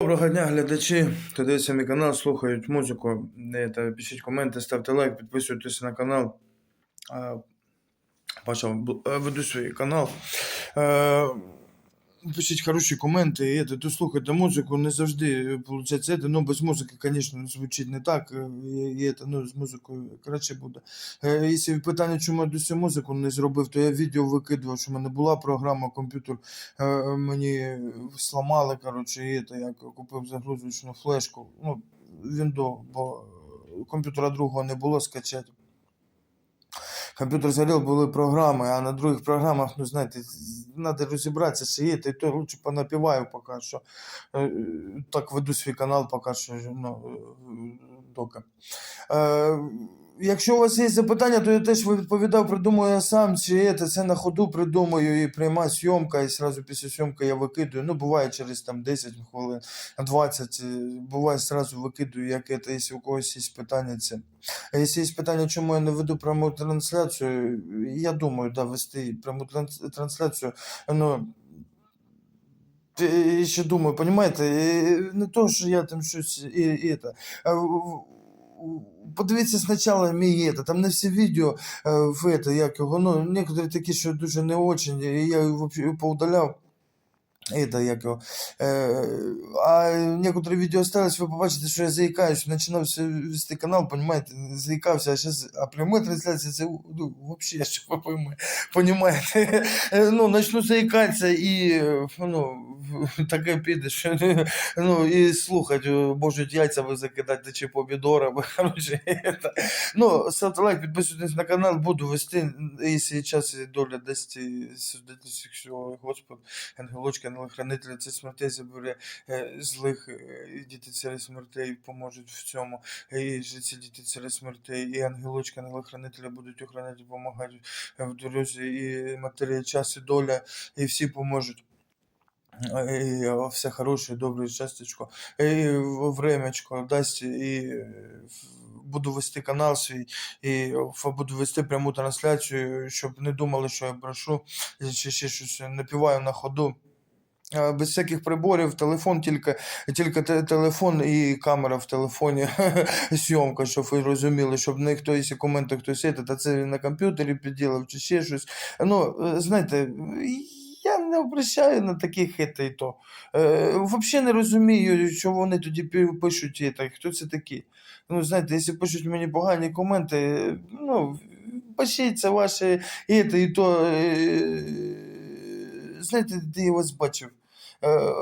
Доброго дня, глядачі. Хто мій канал, слухають музику. Е, Пишіть коменти, ставте лайк, підписуйтесь на канал. Паша, е, веду свій канал. Е, Пишіть хороші коменти, і, то слухайте музику, не завжди виходить. Це, ну, без музики, звісно, звучить не так. е, І, ну, з музикою краще буде. Е, Якщо питання, чому я досі музику не зробив, то я відео викидував, що в мене була програма, комп'ютер е, мені сламали, коротше, і як купив загрузочну флешку. Ну, Windows, бо комп'ютера другого не було скачати. Комп'ютер згорів, були програми, а на других програмах, ну знаєте, треба розібратися, сидіти, і то лучше понапіваю поки що. Е, Так веду свій канал поки що, ну, е, доки. Якщо у вас є запитання, то я теж відповідав, придумаю я сам, чи це, це на ходу придумаю і пряма зйомка, і одразу після зйомки я викидую. Ну, буває через там 10 хвилин, 20, е, буває зразу викидую, як це, якщо у когось є питання. Це. А якщо є питання, чому я не веду пряму трансляцію, я думаю, да, вести пряму трансляцію, ну, Ти- ще думаю, понимаєте, е, не то, що я там щось і, і це. Подивіться спочатку мій там не всі відео е, в це, як його, ну, некоторі такі, що дуже не очень, і я вообще поудаляв. Это, як його. Е, а некоторі відео остались, ви побачите, що я заїкаюсь, починав вести канал, понимаете, заїкався, а зараз, а прямої трансляції це, ну, вообще, що ви пойми, понимаете, Е, ну, начну заїкатися і, ну, таке піде, що, ну, і слухати, можуть яйця ви закидати чи помідорами, короче, это. Ну, ставте лайк, підписуйтесь на канал, буду вести, якщо час доля дасть, судитись, якщо Господь, ангелочки, ангелохранителі, це смертей забере е, злих, е, діти царі смертей поможуть в цьому, і життя діти царі смертей, і ангелочки, ангелохранителі будуть охороняти, допомагати в дорозі, і матерія, час, і доля, і всі поможуть. І е, все хороше, добре, часточко, і времечко дасть, і е, буду вести канал свій, і буду вести пряму трансляцію, щоб не думали, що я брешу, чи ще щось напіваю на ходу. Без всяких приборів, телефон, тільки, тільки те- телефон і камера в телефоні, зйомка, щоб ви розуміли, щоб не хтось коменти хтось є, та це він на комп'ютері підділив чи ще щось. Ну, е, знаєте, я не обращаю на таких это і то. Е, Взагалі не розумію, що вони тоді пишуть, і так, хто це такі. Ну, знаєте, якщо пишуть мені погані коменти, ну, пишіть, це ваше і, те, і то. е, Знаєте, де я вас бачив? Е,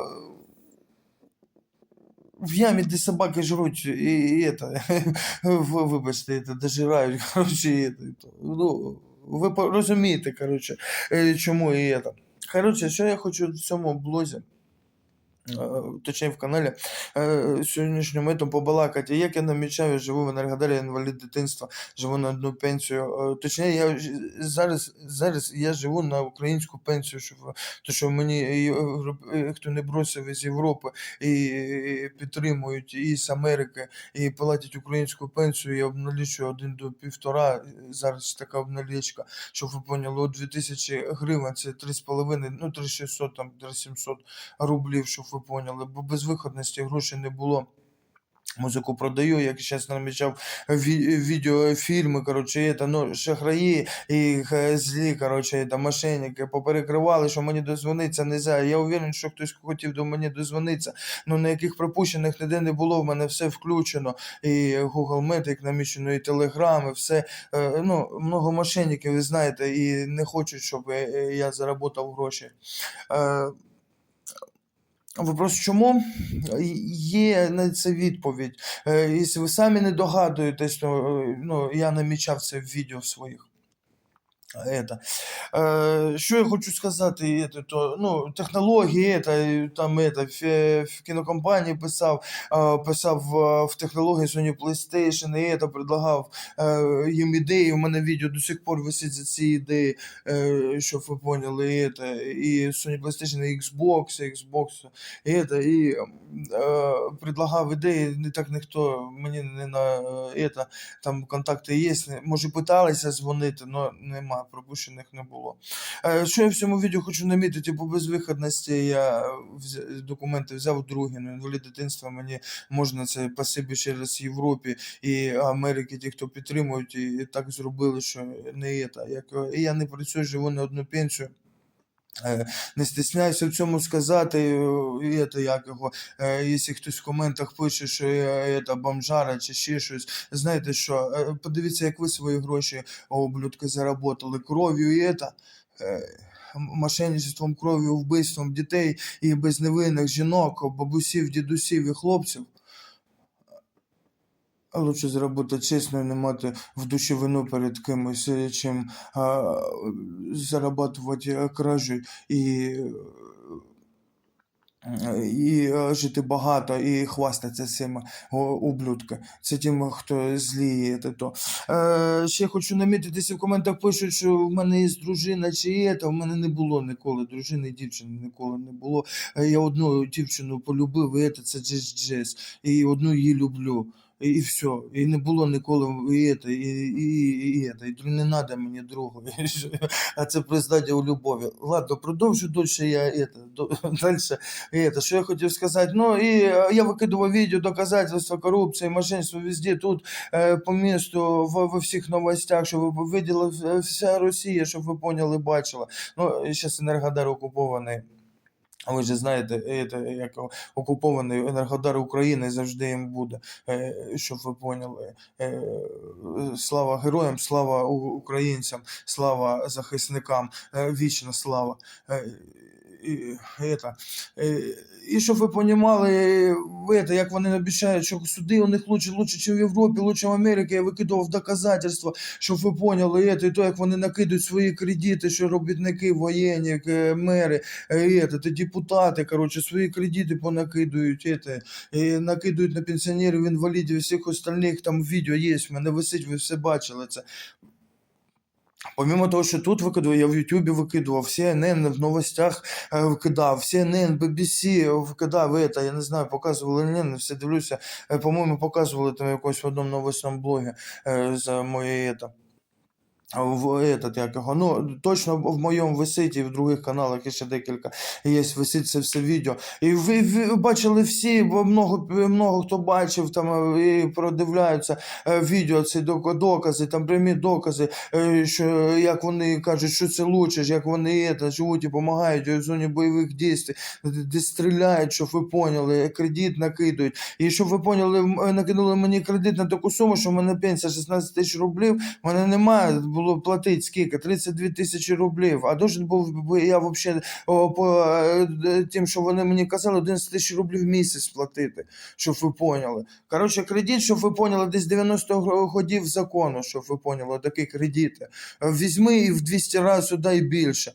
в ямі, де собаки жруть, і, і это, ви- вибачте, это, дожирають, коротше, і, это, і то. ну, ви по- розумієте, коротше, е, чому і это. Коротше, що я хочу в цьому блозі, е, точніше в каналі, е, сьогоднішньому етому побалакати. Як я намічаю, живу в Енергодарі, інвалід дитинства, живу на одну пенсію. Е, Точніше, я зараз, зараз я живу на українську пенсію, щоб, то, що мені хто не бросив із Європи і, підтримують і з Америки, і платять українську пенсію, я обналічую один до півтора, зараз така обналічка, щоб ви поняли, от 2000 гривень, це 3,5, ну 3600, там 3700 рублів, щоб ви поняли, бо безвиходності грошей не було. Музику продаю, як зараз намічав ві- відео, фільми, коротше, это, ну, шахраї і х- злі, коротше, это, мошенники поперекривали, що мені дозвониться не за. Я уверен, що хтось хотів до мене дозвонитися, ну на яких пропущених ніде не було, в мене все включено, і Google Metric намічено, і Telegram, і все. Е, ну, много мошенників, ви знаєте, і не хочуть, щоб е, е, я заработав гроші. Вопрос чому? Є на це відповідь. Е, Якщо ви самі не догадуєтесь, е, ну, я намічав це в відео своїх. Это. Е, що я хочу сказати, это, то, ну, технології, это, там, это, в, в кінокомпанії писав, е, писав е, в технології Sony PlayStation, і это, предлагав е, їм ідеї. У мене відео до сих пор висить за ці ідеї, е, щоб ви поняли, і, это, і Sony PlayStation, і Xbox, і Xbox, і, это, і е, предлагав ідеї, не так ніхто мені не на е, это, там контакти є, може питалися дзвонити, але нема пропущених не було. Е, Що я в цьому відео хочу намітити, по безвиходності я вз- документи взяв другі, ну, інвалід дитинства мені можна це пасибі через Європі і Америки, ті, хто підтримують, і, так зробили, що не є та як і я не працюю, живу на одну пенсію. Е, Не стесняюся в цьому сказати, е, і це як його, е, якщо хтось в коментах пише, що я це, бомжара чи ще щось. Знаєте що, подивіться, як ви свої гроші, ублюдки, заработали кров'ю і це. Мошенничеством, кров'ю, вбивством дітей і безневинних жінок, бабусів, дідусів і хлопців. Лучше заробити чесно і не мати в душі вину перед кимось, е, чим а, зарабатувати кражу і, е, і е, жити багато і хвастатися цим о, ублюдка. Це тим, хто зліє. Це то. Е, ще хочу намітитися в коментах пишуть, що в мене є дружина чи є, та в мене не було ніколи дружини і дівчини ніколи не було. Е, Я одну дівчину полюбив, і це, Джес Джес, і одну її люблю. І, все. І не було ніколи і, це, і, і, і, це, і не треба мені другого. А це признання у любові. Ладно, продовжу дальше я это, дальше. Это, що я хотів сказати. Ну і я викидував відео, доказательства корупції, мошенництва везде, тут е, по місту, в, во всіх новостях, щоб ви виділа вся Росія, щоб ви поняли, бачила. Ну, зараз Енергодар окупований. Ви ж знаєте, це, як окупований Енергодар України завжди їм буде, е, щоб ви поняли. Е, Слава героям, слава українцям, слава захисникам, е, вічна слава Е, І, это, е, і щоб ви понімали, это, як вони обіцяють, що суди у них лучше, лучше, ніж в Європі, лучше в Америці, я викидував доказательства, щоб ви поняли, это, і то, як вони накидують свої кредити, що робітники, воєнні, е, мери, е, это, і депутати, короче, свої кредити понакидують, это, і накидують на пенсіонерів, інвалідів, всіх остальних, там відео є, в мене висить, ви все бачили це. Помимо того, що тут викидував, я в Ютубі викидував, CNN в новостях е, викидав, CNN, BBC викидав, это, я не знаю, показували, не, не все дивлюся, е, по-моєму, показували там якось в одному новостному блогі е, за моє это. В этот, як його, ну, точно в моєму висить і в других каналах ще декілька є, висить це все відео. І ви, ви бачили всі, бо много, много хто бачив там і продивляються е, відео, ці докази, там прямі докази, е, що як вони кажуть, що це лучше, як вони это, живуть і допомагають в зоні бойових дій, де стріляють, щоб ви поняли, кредит накидують. І щоб ви поняли, накинули мені кредит на таку суму, що в мене пенсія 16 тисяч рублів, в мене немає було платити скільки? 32 тисячі рублів. А должен був я взагалі по е, тим, що вони мені казали, 11 тисяч рублів в місяць платити, щоб ви поняли. Коротше, кредит, щоб ви поняли, десь 90 гро- ходів закону, щоб ви поняли, такі кредити. Візьми і в 200 разів дай більше.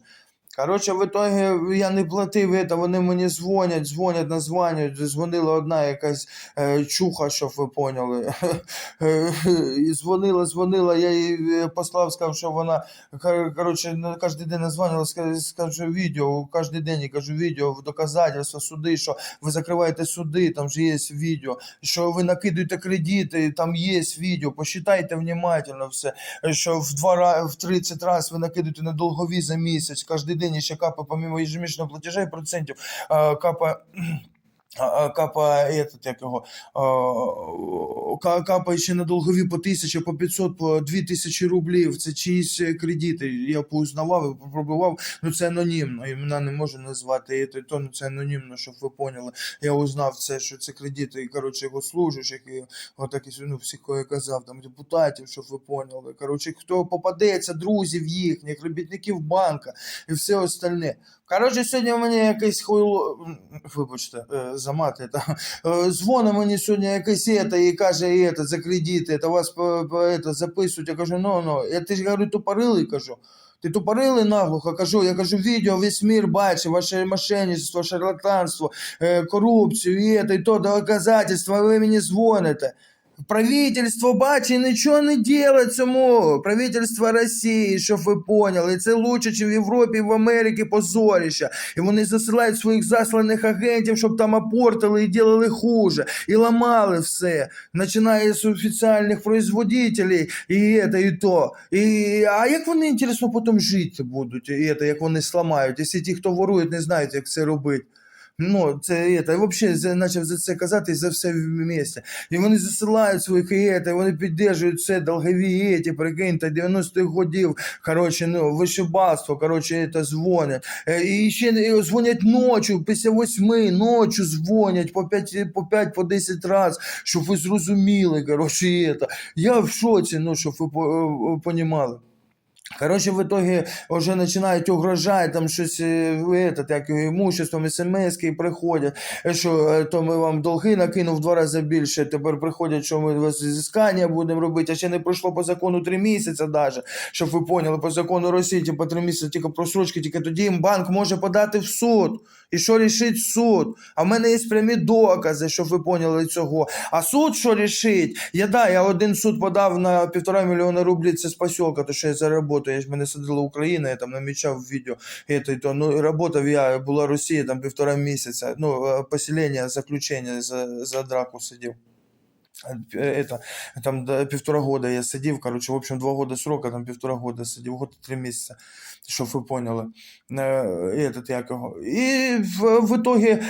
Коротше, в итоге я не платив это, вони мені дзвонять, дзвонять, названюють. Дзвонила одна якась е, чуха, щоб ви поняли. Е, і дзвонила, дзвонила, я їй е, послав, сказав, що вона коротше, кожен день названила, ска- скажу відео, кожен день я кажу відео, доказательства, суди, що ви закриваєте суди, там же є відео, що ви накидуєте кредити, там є відео, посчитайте внимательно все, що в два в 30 разів ви накидуєте на долгові за місяць, кожен день ще капа, помимо ежемісячного платежа і процентів, а, капа этот, як його, капає ще на долгові по тисячі, по 500, по 2 тисячі рублів. Це чиїсь кредити. Я поузнавав і пробував, ну це анонімно, імена не можу назвати, і то, ну, це анонімно, щоб ви поняли. Я узнав це, що це кредити, і, коротше, його служащих, і отак, і, ну, всіх, кого я казав, там, депутатів, щоб ви поняли. Коротше, хто попадеться, друзів їхніх, робітників банка і все остальне. Коротше, сьогодні у мене якийсь хуйло, вибачте, е, за мати, та, е, дзвонить мені сьогодні якийсь ета і каже, ета, за кредити, та вас ета, записують. Я кажу, ну, ну, я ти ж говорю, тупорилий, кажу. Ти тупорили наглухо, кажу, я кажу, відео, весь мір бачив, ваше мошенничество, шарлатанство, е, корупцію, і це, і то, доказательства, ви мені дзвоните. Правительство бачить, нічого не ділить цьому. Правительство Росії, щоб ви поняли, це лучше, ніж в Європі в Америці позоріще. І вони засилають своїх засланих агентів, щоб там опортили і ділили хуже, і ламали все. Починає з офіціальних производителей, і це, і то. І, а як вони, інтересно, потім жити будуть, і це, як вони сламають, якщо ті, хто ворують, не знають, як це робити. Ну, це, це, взагалі, за- почав за це казати за все в місті. І вони засилають своїх і вони підтримують все, долгові еті, прикиньте, 90-х годів, коротше, ну, вишибальство, коротше, це дзвонять. Е, І ще е, дзвонять ночі, після восьми, ночі дзвонять по 5, по 5, по 10 разів, щоб ви зрозуміли, коротше, це. Я в шоці, ну, щоб ви е, понімали. Короче, в итоге вже починають угрожати, там щось, е, этот, як його, імуществом, смс-ки приходять, е, що е, то ми вам долги накинув в два рази більше, тепер приходять, що ми вас зіскання будемо робити, а ще не пройшло по закону три місяці даже, щоб ви поняли, по закону Росії, типу, три місяці тільки просрочки, тільки тоді їм банк може подати в суд. І що рішить суд? А в мене є прямі докази, щоб ви поняли цього. А суд що рішить? Я да, я один суд подав на півтора мільйона рублів, це з посілка, то що я заработаю. Я ж мене садила Україна, я там намічав відео. і то, ну, работав я, була Росія там півтора місяця. Ну, е, поселення, заключення за, за драку сидів. Это, там до півтора года я сидів, короче, в общем, два года срока, там півтора года сидів, год три місяці, щоб ви поняли. Е, Этот, як його. І в, в итоге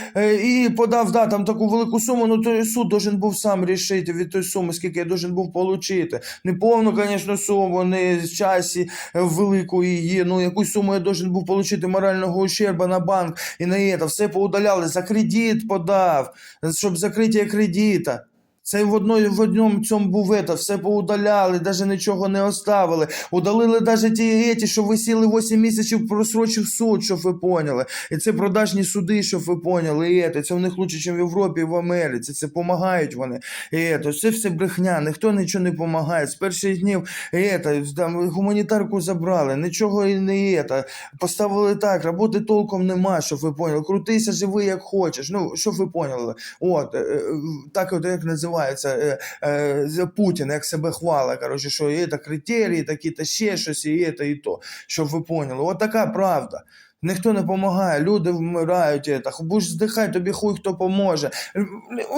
і подав да, там таку велику суму, ну той суд должен був сам рішити від тої суми, скільки я должен був получити. Не повну, звісно, суму, не з часі е, велику її, ну якусь суму я должен був получити морального ущерба на банк і на це. Все поудаляли, за кредит подав, щоб закриття кредита. Це в одної в одному цьому був это, все поудаляли, навіть нічого не оставили. Удалили навіть ті еті, що висіли 8 місяців, просрочив суд, щоб ви поняли. І це продажні суди, щоб ви поняли. І це, це в них лучше, ніж в Європі в Америці. Це допомагають вони. І це, це все брехня, ніхто нічого не допомагає. З перших днів і це, там, гуманітарку забрали, нічого і не є. Поставили так, роботи толком нема, щоб ви поняли. Крутися, живи як хочеш. Ну, щоб ви поняли. От, е, е, так от як називається е, е, Путін, як себе хвала, коротше, що є та критерії, такі та ще щось, і є та і то, щоб ви поняли. От така правда. Ніхто не допомагає, люди вмирають, будеш здихати, тобі хуй хто поможе.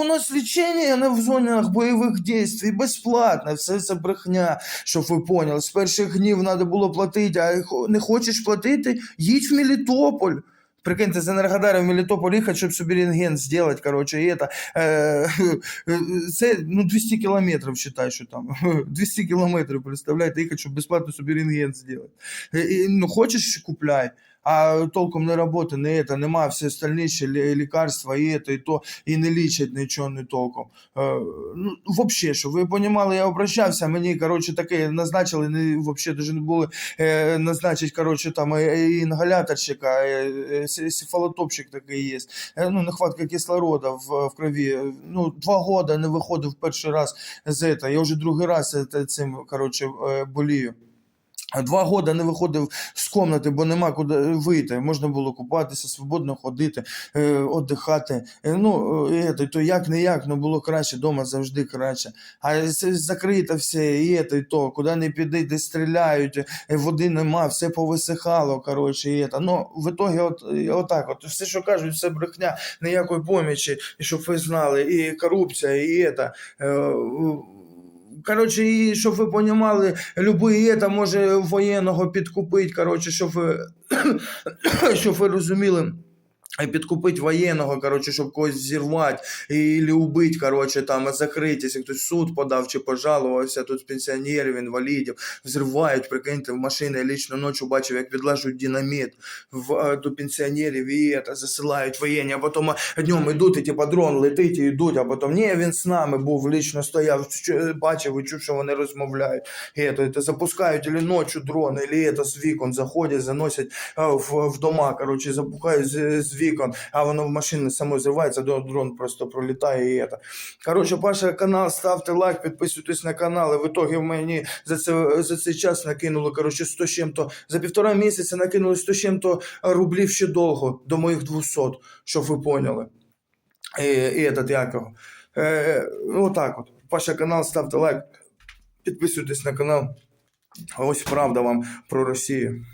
У нас лічення на в зонах бойових дій безплатне, все це брехня, щоб ви поняли. З перших днів треба було платити, а не хочеш платити, їдь в Мелітополь. Прикиньте, з Енергодара в Мелітополь їхати, щоб собі рентген зробити, коротше, і это, е, це ну, 200 кілометрів, считай, що там. 200 кілометрів, представляєте, їхати, щоб безплатно собі рентген зробити. Ну, хочеш, купляй А толком не роботи, не это, нема все остальні ще лі- лікарства, і это, і то, і не лічать нічого не толком. Е, ну, вообще, щоб ви понімали, я обращався, мені, коротше, таке назначили, не, вообще даже не були е, назначить, коротше, там, е, е, інгаляторщика, е, е, сі- сифалотопщик такий є. Е, ну, нехватка кислорода в, в крові. Ну, два года не виходив перший раз з этого. Я вже другий раз е, те- цим, коротше, е, болію. Два года не виходив з комнати, бо нема куди вийти. Можна було купатися, свободно ходити, е, віддихати. Е, ну, е, то як не як, ну було краще, вдома завжди краще. А це закрито все, і ето, і то, куди не піди, де стріляють, води нема, все повисихало, коротше, і ето. Ну, в ітогі от, отак, от, все, що кажуть, все брехня, ніякої помічі, щоб ви знали, і корупція, і ето. Коротше, і щоб ви понімали, любий ета може воєнного підкупити, коротше, щоб ви, щоб ви розуміли. Підкупити воєнного, коротше, щоб когось зірвати і убити, коротше, там, закрити, якщо хтось суд подав чи пожалувався, тут пенсіонерів, інвалідів, взривають, прикиньте, в машини, я лічно ночі бачив, як підлажують динаміт в, е, до пенсіонерів і це, засилають воєнні, а потім днем йдуть, і типа дрон летить і йдуть, а потім, ні, він з нами був, лічно стояв, бачив і чув, що вони розмовляють. І це, це запускають или ночі дрон, или це з вікон заходять, заносять в, в дома, коротше, запухають з, з вікон, а воно в машини само зривається, дрон, просто пролітає і це. Коротше, Паша канал, ставте лайк, підписуйтесь на канал. І в ітогі мені за, це, за цей час накинули, коротше, 100 чим-то, за півтора місяця накинули 100 з чим-то рублів ще довго, до моїх 200, щоб ви поняли. І, і этот, як його. Е, отак от. Паша канал, ставте лайк, підписуйтесь на канал. Ось правда вам про Росію.